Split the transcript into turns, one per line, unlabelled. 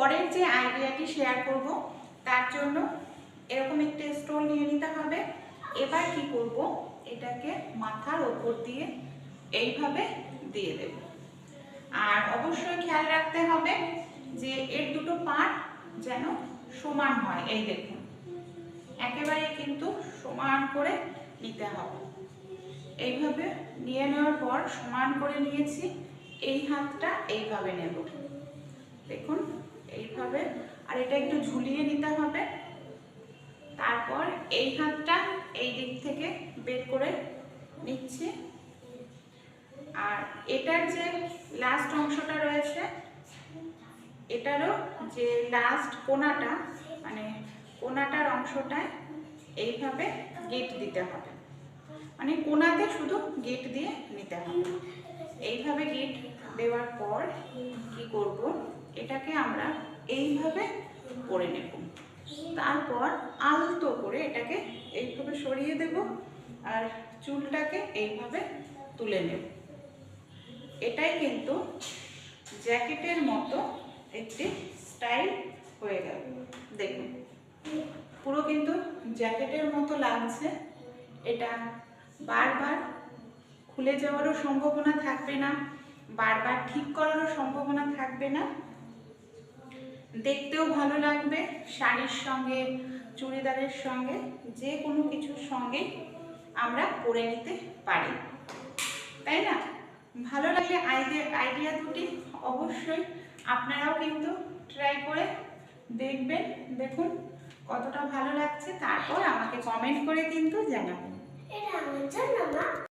পরের যে আইডিয়াটি শেয়ার করব, তার জন্য এরকম একটা স্টোল নিয়ে নিতে হবে। এবার কি করব? এটাকে মাথার ওপর দিয়ে এইভাবে দিয়ে দেব। আর অবশ্যই খেয়াল রাখতে হবে যে এর দুটো পার্ট যেন সমান হয়। এই দেখুন, একেবারে কিন্তু সমান করে নিতে হবে। এইভাবে নিয়ে নেওয়ার পর সমান করে নিয়েছি, এই হাতটা এইভাবে নেব। দেখুন এইভাবে। আর এটা একটু ঝুলিয়ে নিতে হবে। তারপর এই হাতটা এই দিক থেকে বের করে নিচ্ছি। আর এটার যে লাস্ট অংশটা রয়েছে, এটারও যে লাস্ট কোনাটা মানে কোনাটার অংশটায় এইভাবে গেট দিতে হবে। মানে কোনাতে শুধু গেট দিয়ে নিতে হবে। এইভাবে গেট দেওয়ার পর কি করব? এটাকে আমরা এইভাবে করে নেব। তারপর আলতো করে এটাকে এইভাবে সরিয়ে দেব আর চুলটাকে এইভাবে তুলে নেব। এটাই কিন্তু জ্যাকেটের মতো একটি স্টাইল হয়ে গেল। দেখুন, পুরো কিন্তু জ্যাকেটের মতো লাগছে। এটা বারবার খুলে যাওয়ারও সম্ভাবনা থাকবে না। বারবার ঠিক করারও সম্ভাবনা থাকবে না। দেখতেও ভালো লাগবে শাড়ির সঙ্গে, চুড়িদারের সঙ্গে, যে কোনো কিছুর সঙ্গে আমরা পরে নিতে পারি। তাই না? ভালো লাগলে আইডিয়া আইডিয়া দুটি অবশ্যই আপনারাও কিন্তু ট্রাই করে দেখবেন, দেখুন কতটা ভালো লাগছে। তারপর আমাকে কমেন্ট করে কিন্তু জানাবেন।
এটা